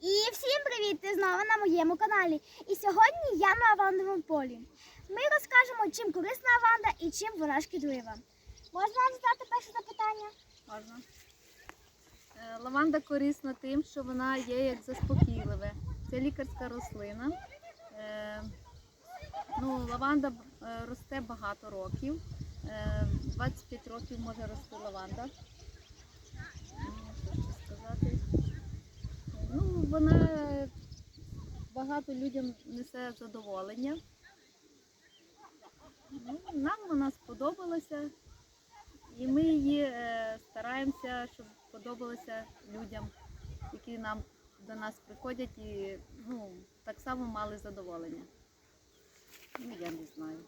І всім привіт! Ти знову на моєму каналі. І сьогодні я на лавандовому полі. Ми розкажемо, чим корисна лаванда і чим вона шкідлива. Можна вам задати перше запитання? Можна. Е, Лаванда корисна тим, що вона є як заспокійливе. Це лікарська рослина. Е, Ну, лаванда е, росте багато років. Е, 25 років може рости лаванда. Ну, Що ще сказати? Ну, вона багато людям несе задоволення. Ну, нам вона сподобалася. І ми її е, стараємося, щоб подобалося людям, які нам до нас приходять і ну, так само мали задоволення. Ну, я не знаю.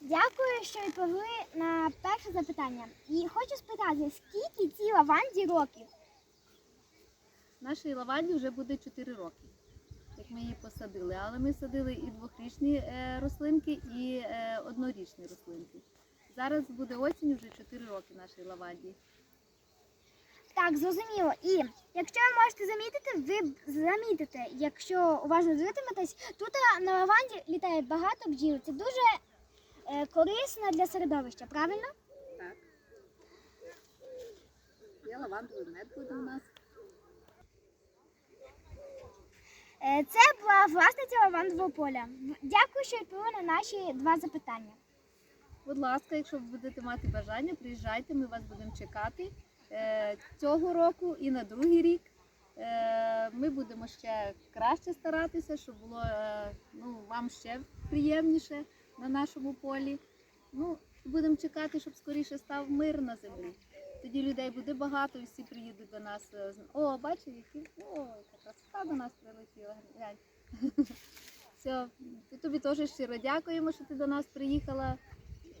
Дякую, що відповіли на перше запитання. І хочу спитати, скільки цій лаванді років? Нашій лаванді вже буде 4 роки, як ми її посадили. Але ми садили і двохрічні е, рослинки, і е, однорічні рослинки. Зараз буде осінь, вже 4 роки нашій лаванді. Так, зрозуміло. І якщо ви можете замітити, ви замітите, якщо уважно дивитиметесь, тут е, на лаванді літає багато бджіл. Це дуже корисно для середовища, правильно? Так. Є лавандовий мед буде у нас. Е, Це була власниця лавандового поля. Дякую, що відповіли на наші два запитання. Будь ласка, якщо ви будете мати бажання, приїжджайте, ми вас будемо чекати е, цього року і на другий рік. Е, Ми будемо ще краще старатися, щоб було е, ну, вам ще приємніше на нашому полі. Ну, будемо чекати, щоб скоріше став мир на землі. Тоді людей буде багато всі приїдуть до нас. е, О, бачиш, які о, красота до нас прилетіла. Глянь. Все, тобі теж щиро дякуємо, що ти до нас приїхала.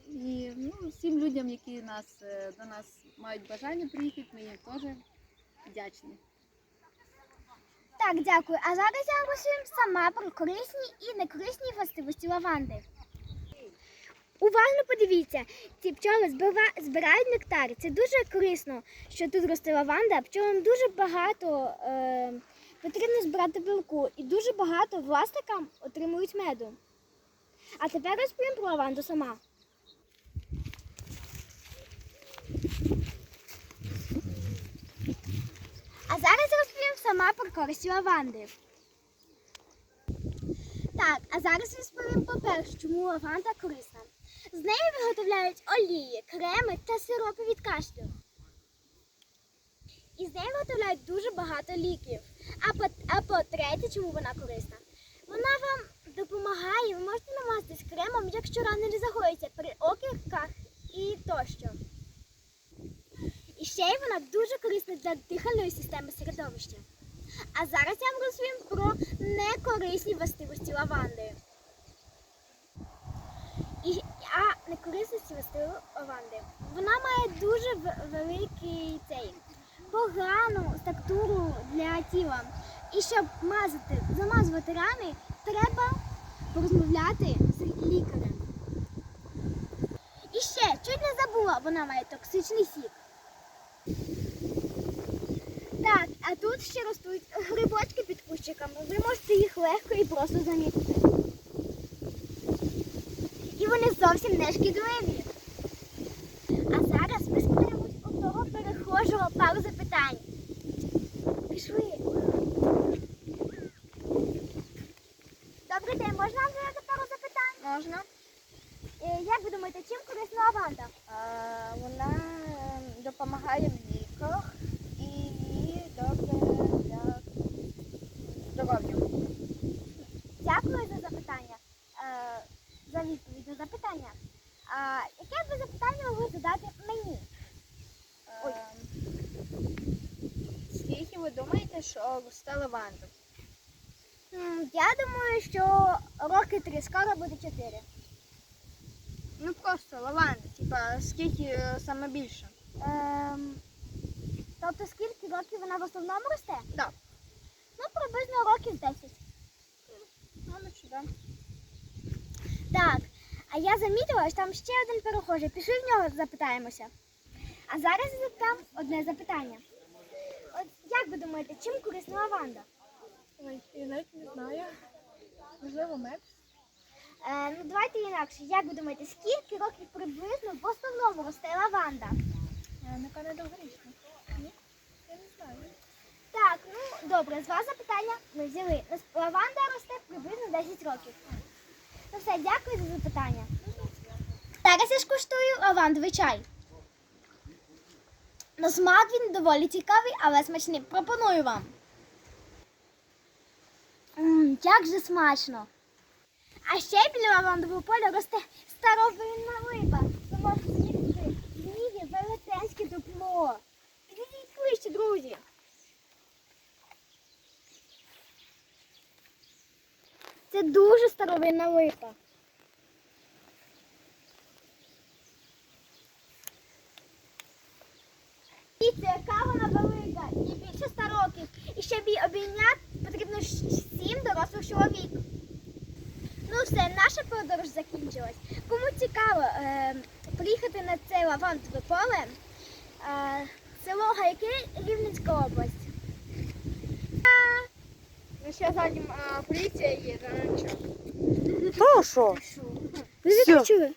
І ну, всім людям, які нас, е, до нас мають бажання приїхати, ми їм теж вдячні. Так, дякую. А зараз я розповім сама про корисні і некорисні властивості лаванди. Уважно подивіться, ці пчоли збирають нектар. Це дуже корисно, що тут росте лаванда. Пчолам дуже багато е, потрібно збирати білку і дуже багато власникам отримують меду. А тепер розповім про лаванду сама. А зараз розповім сама про користі лаванди. Так, а зараз розповім по-перше, чому лаванда корисна. З нею виготовляють олії, креми та сиропи від кашлю. І з нею виготовляють дуже багато ліків. А по, по-третє, чому вона корисна? Вона вам допомагає, ви можете намазатись кремом, якщо рани не загоїться при окірках і тощо. І ще й вона дуже корисна для дихальної системи середовища. А зараз я вам розповім про некорисні властивості лаванди. А некорисності властивості лаванди. Вона має дуже великий цей погану структуру для тіла. І щоб мазати, замазувати рани, треба порозмовляти з лікарем. І ще, чуть не забула, вона має токсичний сік. Так, а тут ще ростуть грибочки під кущиками. Ви можете їх легко і просто замітити. Зовсім не шкідливі. А зараз ми спитаємось у того перехожого пару запитань. Пішли. Добрий день, можна вам задати пару запитань? Можна. Е, Як ви думаєте, чим корисна лаванда? А, вона е, допомагає в ліках і добре для здоров'я. Дякую за запитання. Е, за відповідь на запитання. А яке б ви запитання могли задати мені? Ой. Е, Скільки що росте лаванда? Я думаю, що роки три, скоро буде чотири. Ну просто лаванда, типа скільки е, саме більше? Ем, тобто скільки років вона в основному росте? Да. Ну, приблизно років 10. Ну, наче, да. Так, а я замітила, що там ще один перехожий. Пішли в нього запитаємося. А зараз задам одне запитання. Як ви думаєте, чим корисна лаванда? Ой, я навіть не знаю. Можливо, мед. Е, ну давайте інакше. Як ви думаєте, скільки років приблизно в основному росте лаванда? Напевне, довгорічно. Ні? Я не знаю. Так, ну добре, з вас запитання ми взяли. Лаванда росте приблизно 10 років. Ну все, дякую за запитання. Зараз я ж куштую лавандовий чай. На смак він доволі цікавий, але смачний. Пропоную вам. Мм, як же смачно. А ще біля лавандового поля росте старовинна липа. Ви можете з'їсти з велетенське дупло. Підійдіть ближче, друзі. Це дуже старовинна липа. Дивіться, яка вона велика, їй більше 100 років. І щоб її обійняти, потрібно 7 дорослих чоловік. Ну все, наша подорож закінчилась. Кому цікаво е, приїхати на це лавандове поле, е, село Гайки, Рівненська область. Ну, ще ззаді поліція є, за нічого. Ну що? Ви Всьо. відчули?